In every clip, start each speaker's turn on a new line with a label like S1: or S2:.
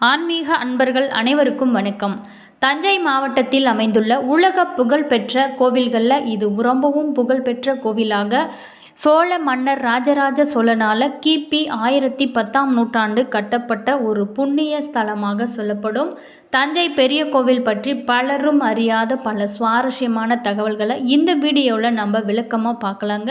S1: ஆன்மீக அன்பர்கள் அனைவருக்கும் வணக்கம். தஞ்சை மாவட்டத்தில் அமைந்துள்ள உலக புகழ்பெற்ற கோவில்களில் இது ரொம்பவும் புகழ்பெற்ற கோவிலாக சோழ மன்னர் ராஜராஜ சோழனால் கிபி ஆயிரத்தி பத்தாம் நூற்றாண்டு கட்டப்பட்ட ஒரு புண்ணிய ஸ்தலமாக சொல்லப்படும். தஞ்சை பெரிய கோவில் பற்றி பலரும் அறியாத பல சுவாரஸ்யமான தகவல்களை இந்த வீடியோவில் நம்ம விளக்கமாக பார்க்கலாங்க.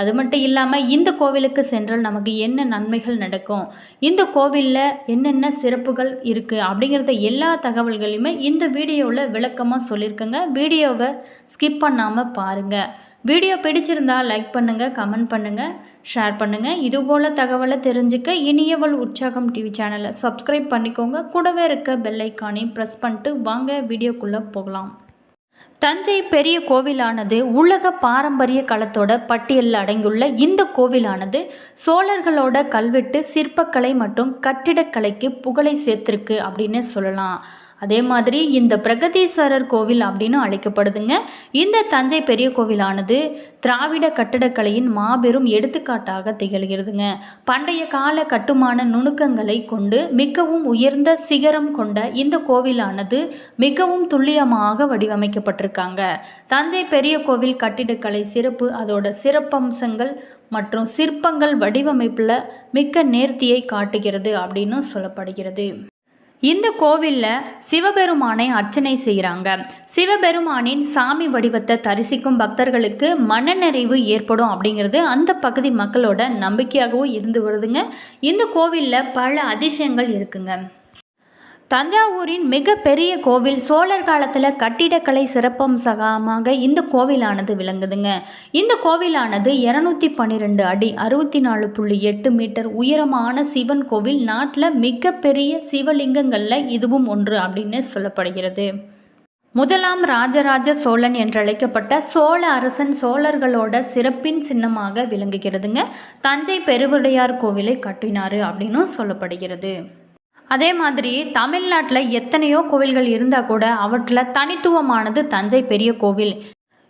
S1: அது மட்டும் இல்லாமல் இந்த கோவிலுக்கு சென்றால் நமக்கு என்ன நன்மைகள் நடக்கும்? இந்த கோவிலில் என்னென்ன சிறப்புகள் இருக்குது அப்படிங்கிறத எல்லா தகவல்களையுமே இந்த வீடியோவில் விளக்கமாக சொல்லியிருக்கேங்க. வீடியோவை ஸ்கிப் பண்ணாமல் பாருங்கள் வீடியோ பிடிச்சிருந்தால் லைக் பண்ணுங்கள் கமெண்ட் பண்ணுங்கள் ஷேர் பண்ணுங்கள் இதுபோல் தகவலை தெரிஞ்சுக்க இனியவள் உற்சாகம் டிவி சேனலை சப்ஸ்கிரைப் பண்ணிக்கோங்க. கூடவே இருக்க பெல்லைக்கானே ப்ரெஸ் பண்ணிட்டு வாங்க வீடியோக்குள்ளே போகலாம். தஞ்சை பெரிய கோவிலானது உலக பாரம்பரிய களத்தோட பட்டியலில் அடங்கியுள்ள இந்த கோவிலானது சோழர்களோட கல்வெட்டு சிற்பக்கலை மற்றும் கட்டிடக்கலைக்கு புகழை சேர்த்திருக்கு அப்படின்னு சொல்லலாம். அதே மாதிரி இந்த பிரகதீஸ்வரர் கோவில் அப்படின்னு அழைக்கப்படுதுங்க. இந்த தஞ்சை பெரிய கோவிலானது திராவிட கட்டடக்கலையின் மாபெரும் எடுத்துக்காட்டாக திகழ்கிறதுங்க. பண்டைய கால கட்டுமான நுணுக்கங்களை கொண்டு மிகவும் உயர்ந்த சிகரம் கொண்ட இந்த கோவிலானது மிகவும் துல்லியமாக வடிவமைக்கப்பட்டிருக்காங்க. தஞ்சை பெரிய கோவில் கட்டிடக்கலை சிறப்பு அதோட சிறப்பம்சங்கள் மற்றும் சிற்பங்கள் வடிவமைப்பில் மிக்க நேர்த்தியை காட்டுகிறது அப்படின்னு சொல்லப்படுகிறது. இந்த கோவிலில் சிவபெருமானை அர்ச்சனை செய்கிறாங்க சிவபெருமானின் சாமி வடிவத்தை தரிசிக்கும் பக்தர்களுக்கு மனநிறைவு ஏற்படும் அப்படிங்கிறது அந்த பகுதி மக்களோட நம்பிக்கையாகவும் இருந்து வருதுங்க. இந்த கோவிலில் பல அதிசயங்கள் இருக்குங்க. தஞ்சாவூரின் மிகப்பெரிய கோவில் சோழர் காலத்தில் கட்டிடக்கலை சிறப்பம்சகமாக இந்த கோவிலானது விளங்குதுங்க. இந்த கோவிலானது இரநூத்தி பன்னிரெண்டு அடி அறுபத்தி நாலு புள்ளி எட்டு மீட்டர் உயரமான சிவன் கோவில் நாட்டில் மிகப்பெரிய சிவலிங்கங்களில் இதுவும் ஒன்று அப்படின்னு சொல்லப்படுகிறது. முதலாம் ராஜராஜ சோழன் என்றழைக்கப்பட்ட சோழ அரசன் சோழர்களோட சிறப்பின் சின்னமாக விளங்குகிறதுங்க. தஞ்சை பெருவுடையார் கோவிலை கட்டினார் அப்படின்னும் சொல்லப்படுகிறது. அதே மாதிரி தமிழ்நாட்டில் எத்தனையோ கோவில்கள் இருந்தால் கூட அவற்றில் தனித்துவமானது தஞ்சை பெரிய கோவில்.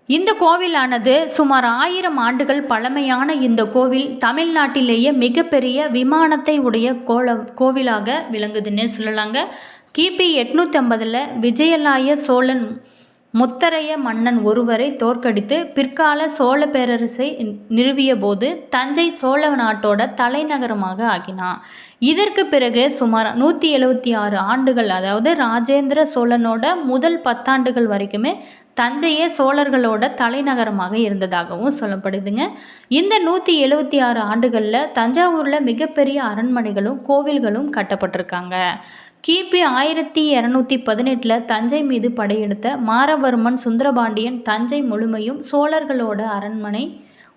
S1: இந்த கோவிலானது சுமார் ஆயிரம் ஆண்டுகள் பழமையான இந்த கோவில் தமிழ்நாட்டிலேயே மிகப்பெரிய விமானத்தை உடைய கோல கோவிலாக விளங்குதுன்னே சொல்லலாங்க. கிபி எட்நூற்றி ஐம்பதில் விஜயலாய சோழன் முத்தரைய மன்னன் ஒருவரை தோற்கடித்து பிற்கால சோழ பேரரசை நிறுவிய போது தஞ்சை சோழ நாட்டோட தலைநகரமாக ஆகினான். இதற்கு பிறகு சுமார் நூற்றி எழுபத்தி ஆறு ஆண்டுகள் அதாவது ராஜேந்திர சோழனோட முதல் பத்தாண்டுகள் வரைக்குமே தஞ்சையே சோழர்களோட தலைநகரமாக இருந்ததாகவும் சொல்லப்படுதுங்க. இந்த நூற்றி எழுபத்தி ஆறு ஆண்டுகளில் தஞ்சாவூரில் மிகப்பெரிய அரண்மனைகளும் கோவில்களும் கட்டப்பட்டிருக்காங்க. கிபி ஆயிரத்தி இரநூத்தி பதினெட்டில் தஞ்சை மீது படையெடுத்த மாரவர்மன் சுந்தரபாண்டியன் தஞ்சை முழுமையும் சோழர்களோட அரண்மனை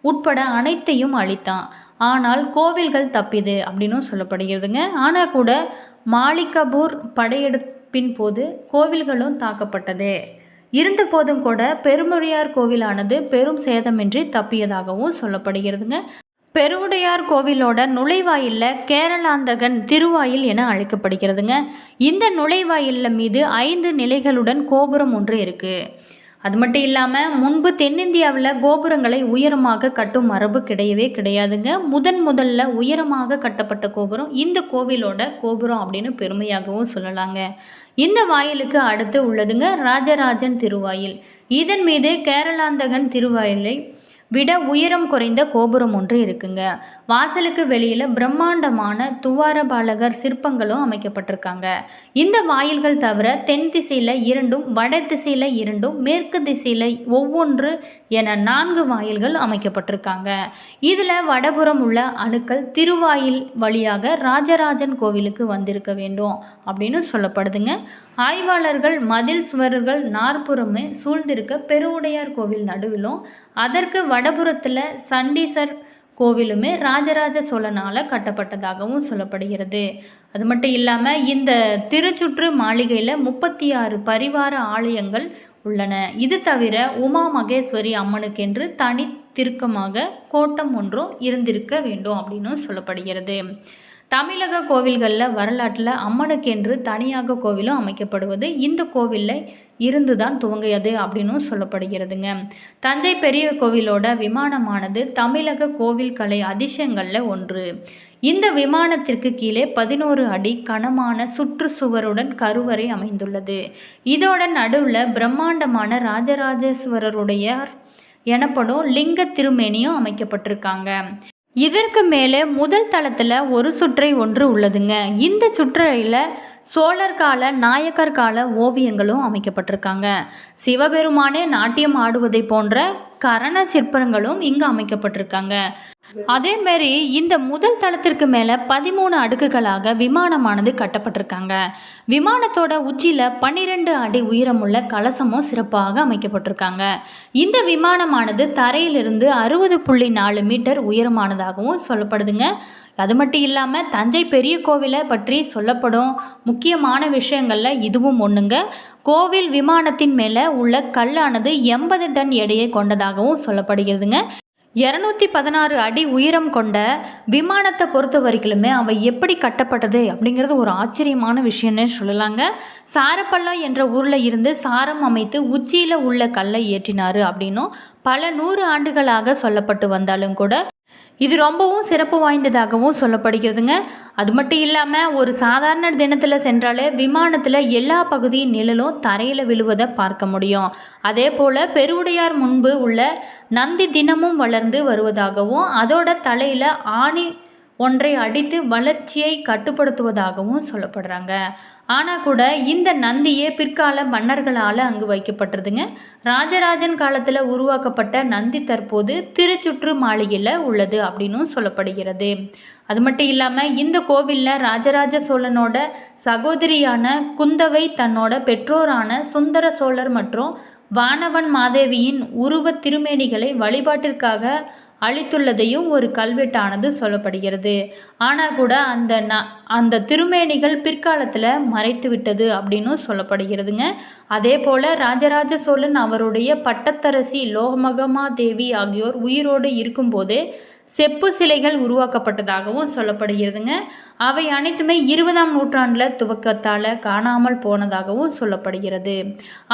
S1: உட்பட அனைத்தையும் அழித்தான். ஆனால் கோவில்கள் தப்பிது அப்படின்னும் சொல்லப்படுகிறதுங்க. ஆனால் கூட மாலிகபூர் படையெடுப்பின் போது கோவில்களும் தாக்கப்பட்டது. இருந்த போதும் கூட பெருமுறையார் கோவிலானது பெரும் சேதமின்றி தப்பியதாகவும் சொல்லப்படுகிறதுங்க. பெருவுடையார் கோவிலோட நுழைவாயிலில் கேரளாந்தகன் திருவாயில் என அழைக்கப்படுகிறதுங்க. இந்த நுழைவாயிலில் மீது ஐந்து நிலைகளுடன் கோபுரம் ஒன்று இருக்குது அது மட்டும் இல்லாமல் முன்பு தென்னிந்தியாவில் கோபுரங்களை உயரமாக கட்டும் மரபு கிடையவே கிடையாதுங்க. முதன் முதல்ல உயரமாக கட்டப்பட்ட கோபுரம் இந்த கோவிலோட கோபுரம் அப்படின்னு பெருமையாகவும் சொல்லலாங்க. இந்த வாயிலுக்கு அடுத்து உள்ளதுங்க ராஜராஜன் திருவாயில். இதன் மீது கேரளாந்தகன் திருவாயிலை விட உயரம் குறைந்த கோபுரம் ஒன்று இருக்குங்க. வாசலுக்கு வெளியில் பிரம்மாண்டமான துவாரபாலகர் சிற்பங்களும் அமைக்கப்பட்டிருக்காங்க. இந்த வாயில்கள் தவிர தென் திசையில் இரண்டும் வட திசையில் இரண்டும் மேற்கு திசையில் ஒவ்வொன்று என நான்கு வாயில்கள் அமைக்கப்பட்டிருக்காங்க. இதில் வடபுறம் உள்ள அணுக்கள் திருவாயில் வழியாக ராஜராஜன் கோவிலுக்கு வந்திருக்க வேண்டும் அப்படின்னு சொல்லப்படுதுங்க. ஆய்வாளர்கள் மதில் சுவர்கள் நாற்புறமே சூழ்ந்திருக்க பெருவுடையார் கோவில் நடுவிலும் அதற்கு வடபுறத்தில் சண்டீசர் கோவிலுமே ராஜராஜ சோழனால் கட்டப்பட்டதாகவும் சொல்லப்படுகிறது. அது மட்டும் இல்லாமல் இந்த திருச்சுற்று மாளிகையில் முப்பத்தி ஆறு பரிவார ஆலயங்கள் உள்ளன. இது தவிர உமா மகேஸ்வரி அம்மனுக்கென்று தனி திருக்கமாக கோட்டம் ஒன்றும் இருந்திருக்க வேண்டும் அப்படின்னு சொல்லப்படுகிறது. தமிழக கோவில்களில் வரலாற்றில் அம்மனுக்கு என்று தனியாக கோவிலும் அமைக்கப்படுவது இந்த கோவிலில் இருந்து தான் துவங்கியது அப்படின்னும் சொல்லப்படுகிறதுங்க. தஞ்சை பெரிய கோவிலோட விமானமானது தமிழக கோவில் கலை அதிசயங்களில் ஒன்று. இந்த விமானத்திற்கு கீழே பதினோரு அடி கனமான சுற்றுச்சுவருடன் கருவறை அமைந்துள்ளது. இதோட நடுவில் பிரம்மாண்டமான ராஜராஜேஸ்வரருடைய எனப்படும் லிங்க திருமேனியும் அமைக்கப்பட்டிருக்காங்க. இதற்கு மேலே முதல் தளத்தில் ஒரு சுற்றை ஒன்று உள்ளதுங்க. இந்த சுற்றையில் சோழர் கால நாயக்கர் கால ஓவியங்களும் அமைக்கப்பட்டிருக்காங்க. சிவபெருமானே நாட்டியம் ஆடுவதை போன்ற கரண சிற்பங்களும் இங்கு அமைக்கப்பட்டிருக்காங்க. அதேமாரி இந்த முதல் தளத்திற்கு மேலே பதிமூணு அடுக்குகளாக விமானமானது கட்டப்பட்டிருக்காங்க. விமானத்தோட உச்சியில் பன்னிரெண்டு அடி உயரமுள்ள கலசமும் சிறப்பாக அமைக்கப்பட்டிருக்காங்க. இந்த விமானமானது தரையிலிருந்து அறுபது புள்ளி நாலு மீட்டர் உயரமானதாகவும் சொல்லப்படுதுங்க. அது மட்டும் இல்லாமல் தஞ்சை பெரிய கோவிலை பற்றி சொல்லப்படும் முக்கியமான விஷயங்களில் இதுவும் ஒன்றுங்க கோவில் விமானத்தின் மேலே உள்ள கல்லானது எண்பது டன் எடையை கொண்டதாகவும் சொல்லப்படுகிறதுங்க. இரநூத்தி பதினாறு அடி உயரம் கொண்ட விமானத்தை பொறுத்த வரைக்குமே அவை எப்படி கட்டப்பட்டது அப்படிங்கிறது ஒரு ஆச்சரியமான விஷயம்னே சொல்லலாங்க. சாரப்பள்ளம் என்ற ஊரில் இருந்து சாரம் அமைத்து உச்சியில் உள்ள கல்லை ஏற்றினார் அப்படின்னும் பல நூறு ஆண்டுகளாக சொல்லப்பட்டு வந்தாலும் கூட இது ரொம்பவும் சிறப்பு வாய்ந்ததாகவும் சொல்லப்படுகிறதுங்க. அது மட்டும் இல்லாமல் ஒரு சாதாரண தினத்தில் சென்றாலே விமானத்தில் எல்லா பகுதியின் நிழலும் தரையில் விழுவதை பார்க்க முடியும். அதே போல் பெருவுடையார் முன்பு உள்ள நந்தி தினமும் வளர்ந்து வருவதாகவும் அதோட தலையில் ஆணி ஒன்றை அடித்து வளர்ச்சியை கட்டுப்படுத்துவதாகவும் சொல்லப்படுறாங்க. ஆனால் கூட இந்த நந்தியே பிற்கால மன்னர்களால் அங்கு வைக்கப்பட்டிருதுங்க. ராஜராஜன் காலத்தில் உருவாக்கப்பட்ட நந்தி தற்போது திருச்சுற்று மாளிகையில் உள்ளது அப்படின்னும் சொல்லப்படுகிறது. அது மட்டும் இல்லாமல் இந்த கோவிலில் ராஜராஜ சோழனோட சகோதரியான குந்தவை தன்னோட பெற்றோரான சுந்தர சோழர் மற்றும் வானவன் மாதேவியின் உருவ திருமேனிகளை வழிபாட்டிற்காக அளித்துள்ளதையும் ஒரு கல்வெட்டானது சொல்லப்படுகிறது. ஆனால் கூட அந்த ந அந்த திருமேனிகள் பிற்காலத்தில் மறைத்து விட்டது அப்படின்னும் சொல்லப்படுகிறதுங்க. அதே போல் ராஜராஜ சோழன் அவருடைய பட்டத்தரசி லோகமகமா தேவி ஆகியோர் உயிரோடு இருக்கும்போதே செப்பு சிலைகள் உருவாக்கப்பட்டதாகவும் சொல்லப்படுகிறதுங்க. அவை அனைத்துமே இருபதாம் நூற்றாண்டில் துவக்கத்தால் காணாமல் போனதாகவும் சொல்லப்படுகிறது.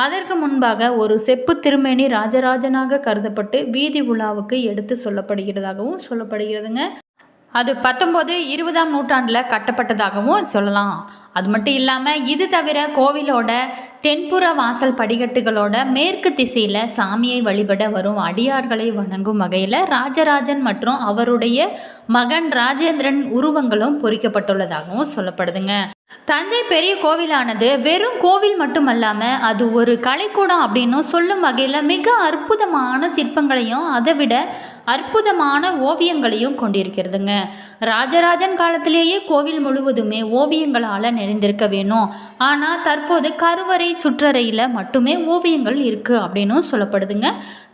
S1: அதற்கு முன்பாக ஒரு செப்பு திருமேனி ராஜராஜனாக கருதப்பட்டு வீதி உலாவுக்கு எடுத்து சொல்லப்படுகிறதாகவும் சொல்லப்படுகிறதுங்க. அது பத்தொம்போது இருபதாம் நூற்றாண்டில் கட்டப்பட்டதாகவும் சொல்லலாம். அது மட்டும் இல்லாமல் இது தவிர கோவிலோட தென்புற வாசல் படிக்கட்டுகளோட மேற்கு திசையில் சாமியை வழிபட வரும் அடியார்களை வணங்கும் வகையில் ராஜராஜன் மற்றும் அவருடைய மகன் ராஜேந்திரன் உருவங்களும் பொறிக்கப்பட்டுள்ளதாகவும் சொல்லப்படுதுங்க. தஞ்சை பெரிய கோவிலானது வெறும் கோவில் மட்டுமல்லாமல் அது ஒரு கலைக்கூடம் அப்படின்னு சொல்லும் வகையில் மிக அற்புதமான சிற்பங்களையும் அதை விட அற்புதமான ஓவியங்களையும் கொண்டிருக்கிறதுங்க. ராஜராஜன் காலத்திலேயே கோவில் முழுவதுமே ஓவியங்களால் நிறைந்திருக்க வேணும். ஆனால் தற்போது கருவறை சுற்றறையில் மட்டுமே ஓவியங்கள் இருக்குது அப்படின்னும் சொல்லப்படுதுங்க.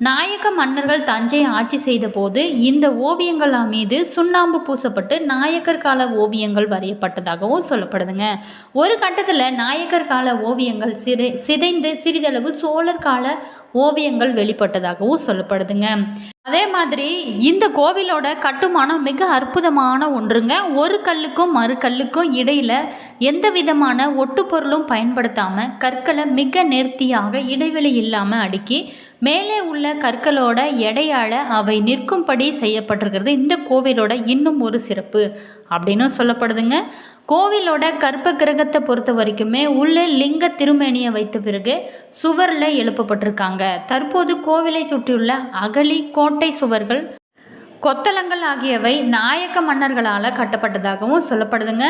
S1: நாயக்க மன்னர்கள் தஞ்சை ஆட்சி செய்த போது இந்த ஓவியங்கள் மீது சுண்ணாம்பு பூசப்பட்டு நாயக்கர் கால ஓவியங்கள் வரையப்பட்டதாகவும் சொல்லப்படுதுங்க. ஒரு கட்டத்தில் நாயக்கர் கால ஓவியங்கள் சிதை சிதைந்து சிறிதளவு சோழர் கால ஓவியங்கள் வெளிப்பட்டதாகவும் சொல்லப்படுதுங்க. அதே மாதிரி இந்த கோவிலோட கட்டுமானம் மிக அற்புதமான ஒன்றுங்க. ஒரு கல்லுக்கும் மறு கல்லுக்கும் இடையில் எந்த விதமான ஒட்டுப்பொருளும் பயன்படுத்தாமல் கற்களை மிக நேர்த்தியாக இடைவெளி இல்லாமல் அடுக்கி மேலே உள்ள கற்களோட எடையால் அவை நிற்கும்படி செய்யப்பட்டிருக்கிறது. இந்த கோவிலோட இன்னும் ஒரு சிறப்பு அப்படின்னு சொல்லப்படுதுங்க. கோவிலோட கற்ப கிரகத்தை பொறுத்த வரைக்குமே உள்ளே லிங்க திருமேனியை வைத்த பிறகு சுவரில் எழுப்பப்பட்டிருக்காங்க. தற்போது கோவிலை சுற்றியுள்ள அகலி கோட்டை சுவர்கள் கொத்தளங்கள் ஆகியவை நாயக்க மன்னர்களால் கட்டப்பட்டதாகவும் சொல்லப்படுதுங்க.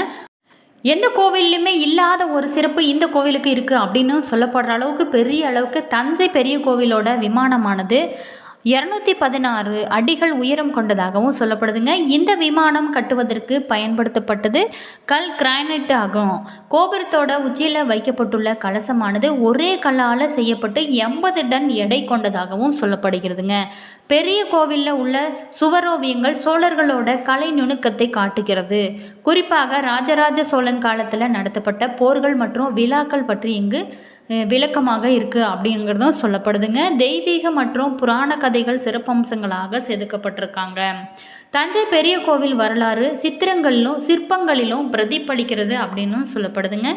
S1: எந்த கோவில்லையுமே இல்லாத ஒரு சிறப்பு இந்த கோவிலுக்கு இருக்குது அப்படின்னு சொல்லப்படுற அளவுக்கு பெரிய அளவுக்கு தஞ்சை பெரிய கோவிலோட விமானமானது. இரநூத்தி பதினாறு அடிகள் உயரம் கொண்டதாகவும் சொல்லப்படுதுங்க. இந்த விமானம் கட்டுவதற்கு பயன்படுத்தப்பட்டது கல் கிரானைட் ஆகும். கோபுரத்தோட உச்சியில் வைக்கப்பட்டுள்ள கலசமானது ஒரே கல்லால் செய்யப்பட்டு எண்பது டன் எடை கொண்டதாகவும் சொல்லப்படுகிறதுங்க. பெரிய கோவிலில் உள்ள சுவரோவியங்கள் சோழர்களோட கலை நுணுக்கத்தை காட்டுகிறது. குறிப்பாக ராஜராஜ சோழன் காலத்தில் நடத்தப்பட்ட போர்கள் மற்றும் விழாக்கள் பற்றி இங்கு விளக்கமாக இருக்குது அப்படிங்கிறதும் சொல்லப்படுதுங்க. தெய்வீக மற்றும் புராண கதைகள் சிறப்பம்சங்களாக செதுக்கப்பட்டிருக்காங்க. தஞ்சை பெரிய கோவில் வரலாறு சித்திரங்களிலும் சிற்பங்களிலும் பிரதிபலிக்கிறது அப்படின்னு சொல்லப்படுதுங்க.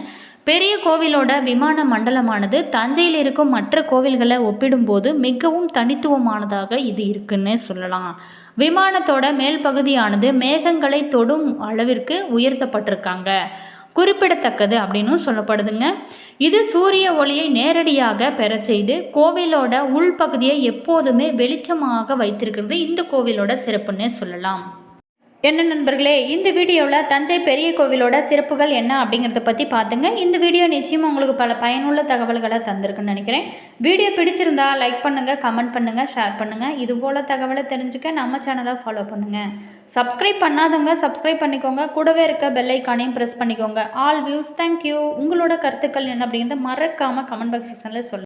S1: பெரிய கோவிலோட விமான மண்டலமானது தஞ்சையில் இருக்கும் மற்ற கோவில்களை ஒப்பிடும்போது மிகவும் தனித்துவமானதாக இது இருக்குன்னு சொல்லலாம். விமானத்தோட மேல் பகுதியானது மேகங்களை தொடும் அளவிற்கு உயர்த்தப்பட்டிருக்காங்க. குறிப்பிடத்தக்கது அப்படின்னு சொல்லப்படுதுங்க. இது சூரிய ஒளியை நேரடியாக பெறச் செய்து கோவிலோட உள்பகுதியை எப்போதுமே வெளிச்சமாக வைத்திருக்கிறது. இந்த கோவிலோட சிறப்புன்னே சொல்லலாம். என்ன நண்பர்களே இந்த வீடியோவில் தஞ்சை பெரிய கோவிலோட சிறப்புகள் என்ன அப்படிங்கிறத பற்றி பார்த்துங்க. இந்த வீடியோ நிச்சயமாக உங்களுக்கு பல பயனுள்ள தகவல்களை தந்திருக்குன்னு நினைக்கிறேன். வீடியோ பிடிச்சிருந்தா லைக் பண்ணுங்கள் கமெண்ட் பண்ணுங்கள் ஷேர் பண்ணுங்கள் இது போல் தகவலை தெரிஞ்சுக்க நம்ம சேனலை ஃபாலோ பண்ணுங்கள் சப்ஸ்கிரைப் பண்ணாதவங்க சப்ஸ்கிரைப் பண்ணிக்கோங்க. கூடவே இருக்க பெல் ஐக்கானையும் ப்ரெஸ் பண்ணிக்கோங்க. ஆல் வியூஸ் தேங்க்யூ உங்களோட கருத்துக்கள் என்ன அப்படிங்கிறத மறக்காமல் கமெண்ட் பாக்ஸ் செக்ஷனில் சொல்லுங்கள்